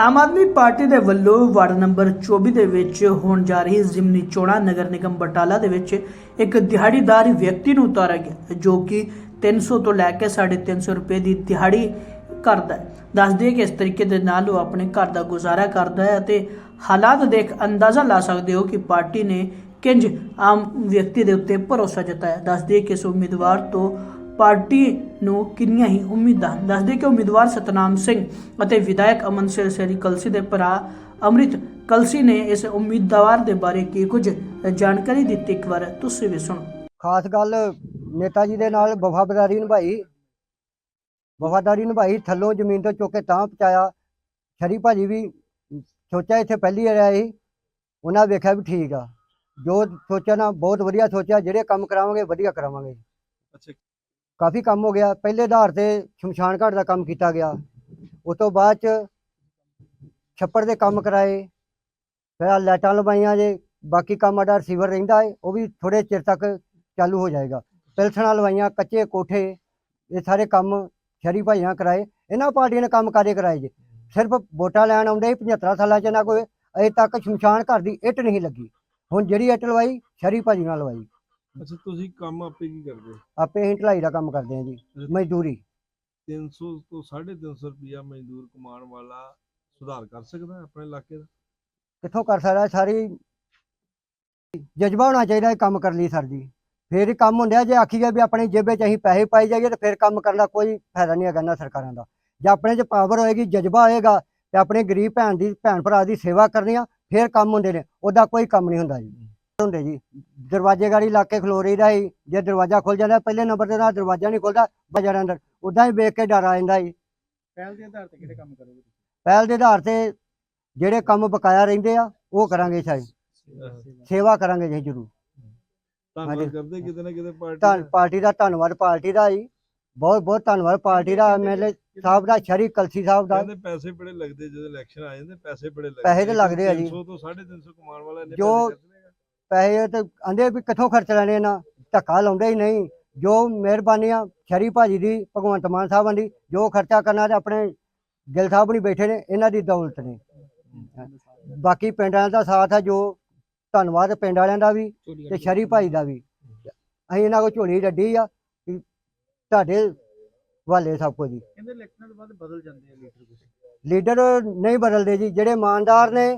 Aam Aadmi party ਦੇ ਵੱਲੋਂ ward number 24 ਦੇ ਵਿੱਚ ਹੋਣ ਜਾ ਰਹੀ ਜ਼ਿਮਨੀ ਚੋਣਾਂ ਨਗਰ ਨਿਗਮ ਬਟਾਲਾ ਦੇ ਵਿੱਚ ਇੱਕ ਦਿਹਾੜੀਦਾਰ ਵਿਅਕਤੀ ਨੂੰ ਉਤਾਰਿਆ ਗਿਆ, ਜੋ ਕਿ 300 ਤੋਂ ਲੈ ਕੇ 350 ਰੁਪਏ ਦੀ ਦਿਹਾੜੀ ਕਰਦਾ ਹੈ। ਦੱਸਦੇ ਕਿ ਇਸ ਤਰੀਕੇ ਦੇ ਨਾਲ ਉਹ ਆਪਣੇ ਘਰ ਦਾ ਗੁਜ਼ਾਰਾ ਕਰਦਾ ਹੈ ਅਤੇ ਹਾਲਾਤ ਦੇਖ ਅੰਦਾਜ਼ਾ ਲਾ ਸਕਦੇ ਹੋ ਕਿ ਪਾਰਟੀ ਨੇ ਕਿੰਜ ਆਮ ਵਿਅਕਤੀ ਦੇ ਉੱਤੇ ਭਰੋਸਾ ਜਤਾਇਆ। ਦੱਸਦੇ ਕਿ ਇਸ ਉਮੀਦਵਾਰ ਤੋਂ ਪਾਰਟੀ ਨੂੰ ਕਿੰਨੀਆਂ ਹੀ ਉਮੀਦਾਂ। ਦੱਸਦੇ ਕਿ ਉਮੀਦਵਾਰ ਸਤਨਾਮ ਸਿੰਘ ਅਤੇ ਵਿਧਾਇਕ ਅਮਨ ਸਿੰਘ ਸੇਰੀ ਕਲਸੀ ਦੇ ਭਰਾ ਅੰਮ੍ਰਿਤ ਕਲਸੀ ਨੇ ਇਸ ਉਮੀਦਵਾਰ ਦੇ ਬਾਰੇ ਕੀ ਕੁਝ ਜਾਣਕਾਰੀ ਦਿੱਤੀ ਇੱਕ ਵਾਰ ਤੁਸੀਂ ਵੀ ਸੁਣੋ। ਖਾਸ ਗੱਲ ਨੇਤਾ ਜੀ ਦੇ ਨਾਲ ਵਫਾਦਾਰੀ ਨਿਭਾਈ। ਵਫਾਦਾਰੀ ਨਿਭਾਈ ਥੱਲੋਂ ਜ਼ਮੀਨ ਤੋਂ ਚੁੱਕ ਕੇ ਤਾਂ ਪਹੁੰਚਾਇਆ। ਸ਼ਰੀ ਭਾਜੀ ਵੀ ਸੋਚਿਆ ਇੱਥੇ ਪਹਿਲੀ ਵਾਰ ਆਏ ਸੀ। ਉਹਨਾਂ ਵੇਖਿਆ ਵੀ ਠੀਕ ਆ। ਜੋ ਸੋਚਿਆ ਨਾ ਬਹੁਤ ਵਧੀਆ ਸੋਚਿਆ। ਜਿਹੜੇ ਕੰਮ ਕਰਾਵਾਂਗੇ ਵਧੀਆ ਕਰਾਵਾਂਗੇ। ਅੱਛਾ ਕਾਫੀ ਕੰਮ ਹੋ ਗਿਆ। ਪਹਿਲੇ ਆਧਾਰ ਤੇ ਸ਼ਮਸ਼ਾਨ ਘਾਟ ਦਾ ਕੰਮ ਕੀਤਾ ਗਿਆ। ਉਸ ਤੋਂ ਬਾਅਦ ਚ ਛੱਪੜ ਦੇ ਕੰਮ ਕਰਾਏ। ਫਿਰ ਆਹ ਲਾਈਟਾਂ ਲਵਾਈਆਂ ਜੇ। ਬਾਕੀ ਕੰਮ ਸਾਡਾ ਰਿਸੀਵਰ ਰਹਿੰਦਾ ਹੈ ਉਹ ਵੀ ਥੋੜੇ ਚਿਰ ਤੱਕ ਚਾਲੂ ਹੋ ਜਾਏਗਾ। ਪਿਲਸਣਾ ਲਵਾਈਆਂ, ਕੱਚੇ ਕੋਠੇ, ਇਹ ਸਾਰੇ ਕੰਮ ਸ਼ਰੀ ਭਾਈਆਂ ਕਰਾਏ। ਇਹਨਾਂ ਪਾਰਟੀਆਂ ਨੇ ਕੰਮ ਕਾਰੇ ਕਰਾਏ ਜੇ? ਸਿਰਫ ਵੋਟਾਂ ਲੈਣ ਆਉਂਦੇ ਸੀ 75 ਸਾਲਾਂ ਚ ਨਾ ਕੋਈ। ਅਜੇ ਤੱਕ ਸ਼ਮਸ਼ਾਨ ਘਰ ਦੀ ਇੱਟ ਨਹੀਂ ਲੱਗੀ। ਹੁਣ ਜਿਹੜੀ ਇੱਟ ਲਵਾਈ ਸ਼ਰੀ ਭਾਜੀ ਨਾਲ ਲਵਾਈ। ਅੱਛਾ ਤੁਸੀਂ ਕੰਮ ਆਪੇ ਕੀ ਕਰਦੇ? ਆਪੇ ਅਸੀਂ ਢਲਾਈ ਦਾ ਕੰਮ ਕਰਦੇ ਹਾਂ ਜੀ ਮਜ਼ਦੂਰੀ। 300 ਤੋਂ 350 ਰੁਪਿਆ ਮਜ਼ਦੂਰ ਕਮਾਉਣ ਵਾਲਾ ਸੁਧਾਰ ਕਰ ਸਕਦਾ ਹੈ ਆਪਣੇ ਇਲਾਕੇ ਦਾ? ਕਿੱਥੋਂ ਕਰ ਸਕਦਾ ਸਾਰੀ ਜਜ਼ਬਾ ਹੋਣਾ ਚਾਹੀਦਾ ਇਹ ਕੰਮ ਕਰਨ ਲਈ ਸਰ ਜੀ। ਫੇਰ ਹੀ ਕੰਮ ਹੁੰਦਾ ਜੇ ਆਖੀਏ ਵੀ ਆਪਣੀ ਜੇਬੇ 'ਚ ਅਸੀਂ ਪੈਸੇ ਪਾਈ ਜਾਈਏ ਤੇ ਫਿਰ ਕੰਮ ਕਰਨ ਦਾ ਕੋਈ ਫਾਇਦਾ ਨਹੀਂ ਹੈਗਾ ਨਾ ਸਰਕਾਰਾਂ ਦਾ। ਜੇ ਆਪਣੇ 'ਚ ਪਾਵਰ ਹੋਏਗੀ ਜਜ਼ਬਾ ਹੋਏਗਾ ਤੇ ਆਪਣੇ ਗਰੀਬ ਭੈਣ ਦੀ ਭੈਣ ਭਰਾ ਦੀ ਸੇਵਾ ਕਰਨੀ ਆ ਫੇਰ ਕੰਮ ਹੁੰਦੇ ਨੇ ਉਹਦਾ ਕੋਈ ਕੰਮ ਨਹੀਂ ਹੁੰਦਾ ਜੀ। ਹੁੰਦੇ ਜੀ। ਦਰਵਾਜ਼ੇ ਗਾੜੀ ਲਾ ਕੇ ਖਲੋ ਰਹੀਦਾ ਸੀ। ਜੇ ਦਰਵਾਜ਼ਾ ਖੁੱਲ ਜਾਂਦਾ ਪਹਿਲੇ ਨੰਬਰ ਤੇ ਨਾਲ ਦਰਵਾਜ਼ਾ ਨਹੀਂ ਖੁੱਲਦਾ ਬਾਜ਼ਾਰਾਂ ਅੰਦਰ। ਉਦਾਂ ਹੀ ਵੇਖ ਕੇ ਡਰ ਆ ਜਾਂਦਾ ਜੀ ਪਹਿਲ ਦੇ ਆਧਾਰ ਤੇ ਕਿਹੜੇ ਕੰਮ ਕਰੋਗੇ ਪਹਿਲ ਦੇ ਆਧਾਰ ਤੇ ਜਿਹੜੇ ਕੰਮ ਬਕਾਇਆ ਰਹਿੰਦੇ ਆ ਉਹ ਕਰਾਂਗੇ ਸ਼ਾਇਦ ਸੇਵਾ ਕਰਾਂਗੇ ਜੀ ਜ਼ਰੂਰ। ਧੰਨਵਾਦ ਹਾਂਜੀ। ਕਰਦੇ ਕਿਤੇ ਨਾ ਕਿਤੇ ਪਾਰਟੀ ਧੰਨ ਦਾ। ਪਾਰਟੀ ਦਾ ਧੰਨਵਾਦ ਪਾਰਟੀ ਦਾ ਜੀ। ਬਹੁਤ ਬਹੁਤ ਧੰਨਵਾਦ। ਪਾਰਟੀ ਦਾ ਐਮਐਲਏ ਸਾਹਿਬ ਦਾ ਸ਼ਰੀ ਕਲਸੀ ਸਾਹਿਬ ਦਾ। ਕਹਿੰਦੇ ਪੈਸੇ ਬੜੇ ਲੱਗਦੇ ਜਦੋਂ ਇਲੈਕਸ਼ਨ ਆ ਜਾਂਦੇ ਪੈਸੇ ਬੜੇ ਲੱਗਦੇ। ਪੈਸੇ ਤਾਂ ਲੱਗਦੇ ਆ ਜੀ। 300 ਤੋਂ 350 ਕਮਾਉਣ ਵਾਲਾ ਜੋ- ਪੈਸੇ ਤੇ ਆਂਦੇ ਵੀ ਕਿੱਥੋਂ ਖਰਚ ਲੈਣੇ ਨਾ ਧੱਕਾ ਲਾਉਂਦੇ ਹੀ ਨਹੀਂ। ਜੋ ਮਿਹਰਬਾਨੀ ਆ ਸ਼ਰੀ ਭਾਜੀ ਦੀ ਭਗਵੰਤ ਮਾਨ ਸਾਹਿਬਾਂ ਦੀ ਜੋ ਖਰਚਾ ਕਰਨਾ ਤੇ ਆਪਣੇ ਗਿਲ ਸਾਹਿਬ ਨਹੀਂ ਬੈਠੇ ਨੇ ਇਹਨਾਂ ਦੀ ਦੌਲਤ ਨੇ। ਬਾਕੀ ਪਿੰਡ ਵਾਲਿਆਂ ਦਾ ਸਾਥ ਆ ਜੋ ਧੰਨਵਾਦ ਪਿੰਡ ਵਾਲਿਆਂ ਦਾ ਵੀ ਤੇ ਸ਼ਰੀ ਭਾਈ ਦਾ ਵੀ। ਅਸੀਂ ਇਹਨਾਂ ਕੋਲ ਝੋਲੀ ਡੱਡੀ ਆ ਤੁਹਾਡੇ ਹਵਾਲੇ ਸਭ ਕੁਝ ਜੀ। ਕਹਿੰਦੇ ਇਲੈਕਸ਼ਨਾਂ ਤੋਂ ਬਾਅਦ ਬਦਲ ਜਾਂਦੇ ਆ ਲੀਡਰ ਕੁਝ ਲੀਡਰ ਨਹੀਂ ਬਦਲਦੇ ਜੀ ਜਿਹੜੇ ਇਮਾਨਦਾਰ ਨੇ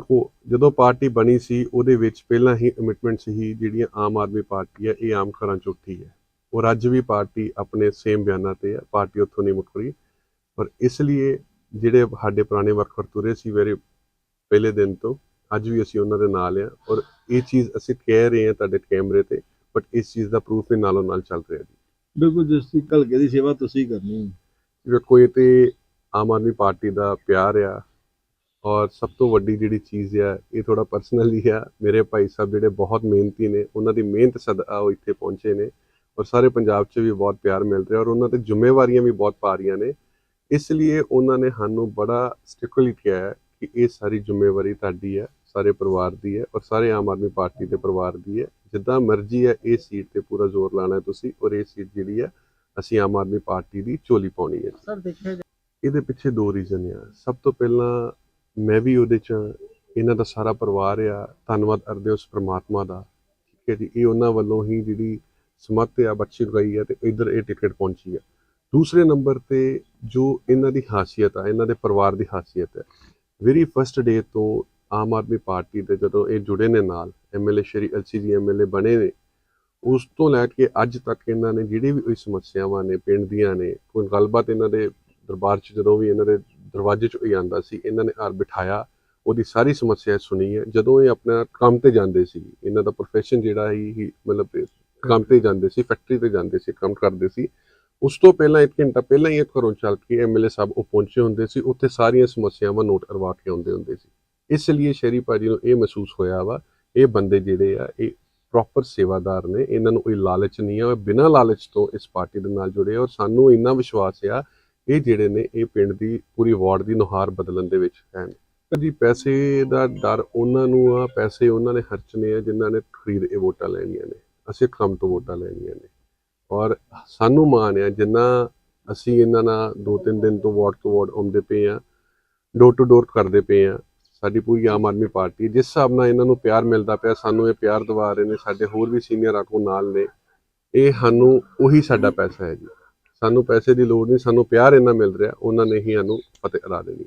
ਦੇਖੋ ਜਦੋਂ ਪਾਰਟੀ ਬਣੀ ਸੀ ਉਹਦੇ ਵਿੱਚ ਪਹਿਲਾਂ ਹੀ ਕਮਿਟਮੈਂਟ ਸੀ ਜਿਹੜੀਆਂ ਆਮ ਆਦਮੀ ਪਾਰਟੀ ਹੈ ਇਹ ਆਮ ਘਰਾਂ ਚ ਉੱਠੀ ਹੈ। ਔਰ ਅੱਜ ਵੀ ਪਾਰਟੀ ਆਪਣੇ ਸੇਮ ਬਿਆਨਾਂ ਤੇ ਹੈ ਪਾਰਟੀ ਉੱਥੋਂ ਨਹੀਂ ਮੁੱਕ ਰਹੀ ਪਰ ਇਸ ਲਈ ਜਿਹੜੇ ਸਾਡੇ ਪੁਰਾਣੇ ਵਰਕਰ ਤੁਰੇ ਸੀ ਮੇਰੇ ਪਹਿਲੇ ਦਿਨ ਤੋਂ ਅੱਜ ਵੀ ਅਸੀਂ ਉਹਨਾਂ ਦੇ ਨਾਲ ਆ ਔਰ ਇਹ ਚੀਜ਼ ਅਸੀਂ ਕਹਿ ਰਹੇ ਹਾਂ ਤੁਹਾਡੇ ਕੈਮਰੇ ਤੇ ਬਟ ਇਸ ਚੀਜ਼ ਦਾ ਪ੍ਰੂਫ ਵੀ ਨਾਲੋਂ ਨਾਲ ਚੱਲ ਰਿਹਾ ਜੀ। ਬਿਲਕੁਲ ਜਿਸ ਦੀ ਘਲਕੇ ਦੀ ਸੇਵਾ ਤੁਸੀਂ ਕਰਨੀ ਹੈ। ਵੇਖੋ ਇਹ ਤੇ ਆਮ ਆਦਮੀ ਪਾਰਟੀ ਦਾ ਪਿਆਰ ਆ ਔਰ ਸਭ ਤੋਂ ਵੱਡੀ ਜਿਹੜੀ ਚੀਜ਼ ਆ ਇਹ ਥੋੜਾ ਪਰਸਨਲੀ ਆ। ਮੇਰੇ ਭਾਈ ਸਾਹਿਬ ਜਿਹੜੇ ਬਹੁਤ ਮਿਹਨਤੀ ਨੇ ਉਹਨਾਂ ਦੀ ਮਿਹਨਤ ਸਦਕਾ ਉਹ ਇੱਥੇ ਪਹੁੰਚੇ ਨੇ ਔਰ ਸਾਰੇ ਪੰਜਾਬ 'ਚ ਵੀ ਬਹੁਤ ਪਿਆਰ ਮਿਲ ਰਿਹਾ ਔਰ ਉਹਨਾਂ ਤੇ ਜ਼ਿੰਮੇਵਾਰੀਆਂ ਵੀ ਬਹੁਤ ਪਾ ਰਹੀਆਂ ਨੇ। ਇਸ ਲਈ ਉਹਨਾਂ ਨੇ ਸਾਨੂੰ ਬੜਾ ਸਟ੍ਰਿਕਟਲੀ ਕਿਹਾ ਹੈ ਕਿ ਇਹ ਸਾਰੀ ਜ਼ਿੰਮੇਵਾਰੀ ਤੁਹਾਡੀ ਹੈ ਸਾਰੇ ਪਰਿਵਾਰ ਦੀ ਹੈ ਔਰ ਸਾਰੇ ਆਮ ਆਦਮੀ ਪਾਰਟੀ ਦੇ ਪਰਿਵਾਰ ਦੀ ਹੈ। ਜਿੱਦਾਂ ਮਰਜ਼ੀ ਹੈ ਇਹ ਸੀਟ ਤੇ ਪੂਰਾ ਜ਼ੋਰ ਲਾਣਾ ਹੈ ਤੁਸੀਂ ਔਰ ਇਹ ਸੀਟ ਜਿਹੜੀ ਹੈ ਅਸੀਂ ਆਮ ਆਦਮੀ ਪਾਰਟੀ ਦੀ ਝੋਲੀ ਪਾਉਣੀ ਹੈ। ਸਰ ਦੇਖਿਆ ਇਹਦੇ ਪਿੱਛੇ ਦੋ ਰੀਜ਼ਨ ਆ। ਸਭ ਤੋਂ ਪਹਿਲਾਂ ਮੈਂ ਵੀ ਉਹਦੇ ਚ ਇਹਨਾਂ ਦਾ ਸਾਰਾ ਪਰਿਵਾਰ ਆ। ਧੰਨਵਾਦ ਕਰਦੇ ਉਸ ਪ੍ਰਮਾਤਮਾ ਦਾ। ਠੀਕ ਹੈ ਜੀ, ਇਹ ਉਹਨਾਂ ਵੱਲੋਂ ਹੀ ਜਿਹੜੀ ਸਮੱਤ ਆ ਬੱਚੀ ਗਈ ਹੈ ਤੇ ਇਧਰ ਇਹ ਟਿਕਟ ਪਹੁੰਚੀ ਆ। ਦੂਸਰੇ ਨੰਬਰ ਤੇ ਜੋ ਇਹਨਾਂ ਦੀ ਖਾਸੀਅਤ ਆ, ਇਹਨਾਂ ਦੇ ਪਰਿਵਾਰ ਦੀ ਖਾਸੀਅਤ ਹੈ ਵੈਰੀ ਫਸਟ ਡੇ ਤੋਂ ਆਮ ਆਦਮੀ ਪਾਰਟੀ ਦੇ ਜਦੋਂ ਇਹ ਜੁੜੇ ਨੇ ਨਾਲ ਐਮਐਲਏ ਸ਼੍ਰੀ ਐਲਸੀਜੀ ਐਮਐਲਏ ਬਣੇ ਨੇ, ਉਸ ਤੋਂ ਲੈ ਕੇ ਅੱਜ ਤੱਕ ਇਹਨਾਂ ਨੇ ਜਿਹੜੀ ਵੀ ਕੋਈ ਸਮੱਸਿਆਵਾਂ ਨੇ, ਪਿੰਡ ਦੀਆਂ ਨੇ, ਕੋਈ ਗੱਲਬਾਤ ਇਹਨਾਂ ਦੇ ਦਰਬਾਰ 'ਚ ਜਦੋਂ ਵੀ ਇਹਨਾਂ ਦੇ ਦਰਵਾਜ਼ੇ 'ਚ ਕੋਈ ਆਂਦਾ ਸੀ, ਇਹਨਾਂ ਨੇ ਆਰ ਬਿਠਾਇਆ, ਉਹਦੀ ਸਾਰੀ ਸਮੱਸਿਆ ਸੁਣੀ ਹੈ। ਜਦੋਂ ਇਹ ਆਪਣਾ ਕੰਮ ਤੇ ਜਾਂਦੇ ਸੀ, ਇਹਨਾਂ ਦਾ profession ਜਿਹੜਾ ਹੀ ਮਤਲਬ ਕੰਮ ਤੇ ਜਾਂਦੇ ਸੀ ਫੈਕਟਰੀ ਤੇ ਜਾਂਦੇ ਸੀ, ਕੰਮ ਕਰਦੇ ਸੀ। ਉਸ ਤੋਂ ਪਹਿਲਾਂ ਇੱਕ ਘੰਟਾ ਪਹਿਲਾਂ ਹੀ ਇਹ ਘਰੋਂ ਚੱਲ ਕੇ ਐਮਐਲਏ ਸਾਹਿਬ ਉਹ ਪਹੁੰਚੇ ਹੁੰਦੇ ਸੀ, ਉੱਥੇ ਸਾਰੀਆਂ ਸਮੱਸਿਆਵਾਂ ਨੋਟ ਕਰਵਾ ਕੇ ਆਉਂਦੇ ਹੁੰਦੇ ਸੀ। ਇਸ ਲਈ ਸ਼ਹਿਰੀ ਭਾਜੀ ਨੂੰ ਇਹ ਮਹਿਸੂਸ ਹੋਇਆ ਵਾ, ਇਹ ਬੰਦੇ ਜਿਹੜੇ ਆ, ਇਹ ਪ੍ਰੋਪਰ ਸੇਵਾਦਾਰ ਨੇ, ਇਹਨਾਂ ਨੂੰ ਕੋਈ ਲਾਲਚ ਨਹੀਂ ਆ, ਬਿਨਾਂ ਲਾਲਚ ਤੋਂ ਇਸ ਪਾਰਟੀ ਦੇ ਨਾਲ ਜੁੜੇ ਔਰ ਸਾਨੂੰ ਇੰਨਾ ਵਿਸ਼ਵਾਸ ਆ ਇਹ ਜਿਹੜੇ ਨੇ, ਇਹ ਪਿੰਡ ਦੀ ਪੂਰੀ ਵਾਰਡ ਦੀ ਨੁਹਾਰ ਬਦਲਣ ਦੇ ਵਿੱਚ ਹੈ। ਜੀ ਪੈਸੇ ਦਾ ਡਰ ਉਹਨਾਂ ਨੂੰ ਆ, ਪੈਸੇ ਉਹਨਾਂ ਨੇ ਖਰਚਨੇ ਆ, ਜਿਨ੍ਹਾਂ ਨੇ ਖਰੀਦ ਇਹ ਵੋਟਾਂ ਲੈਣੀਆਂ ਨੇ। ਅਸੀਂ ਕੰਮ ਤੋਂ ਵੋਟਾਂ ਲੈਣੀਆਂ ਨੇ। ਔਰ ਸਾਨੂੰ ਮਾਣ ਆ, ਜਿੰਨਾ ਅਸੀਂ ਇਹਨਾਂ ਨਾਲ ਦੋ ਤਿੰਨ ਦਿਨ ਤੋਂ ਵਾਰਡ ਤੋਂ ਵਾਰਡ ਆਉਂਦੇ ਪਏ ਆ, ਡੋਰ ਟੂ ਡੋਰ ਕਰਦੇ ਪਏ ਆ, ਸਾਡੀ ਪੂਰੀ ਆਮ ਆਦਮੀ ਪਾਰਟੀ, ਜਿਸ ਹਿਸਾਬ ਨਾਲ ਇਹਨਾਂ ਨੂੰ ਪਿਆਰ ਮਿਲਦਾ ਪਿਆ, ਸਾਨੂੰ ਇਹ ਪਿਆਰ ਦਿਵਾ ਰਹੇ ਨੇ, ਸਾਡੇ ਹੋਰ ਵੀ ਸੀਨੀਅਰ ਆਗੂ ਨਾਲ ਨੇ, ਇਹ ਸਾਨੂੰ ਉਹੀ ਸਾਡਾ ਪੈਸਾ ਹੈ ਜੀ। ਸਾਨੂੰ ਪੈਸੇ ਦੀ ਲੋੜ ਨਹੀਂ, ਸਾਨੂੰ ਪਿਆਰ ਇੰਨਾ ਮਿਲ ਰਿਹਾ, ਉਹਨਾਂ ਨੇ ਹੀ ਸਾਨੂੰ ਫਤਿਹ ਕਰਾ ਦੇਣੀ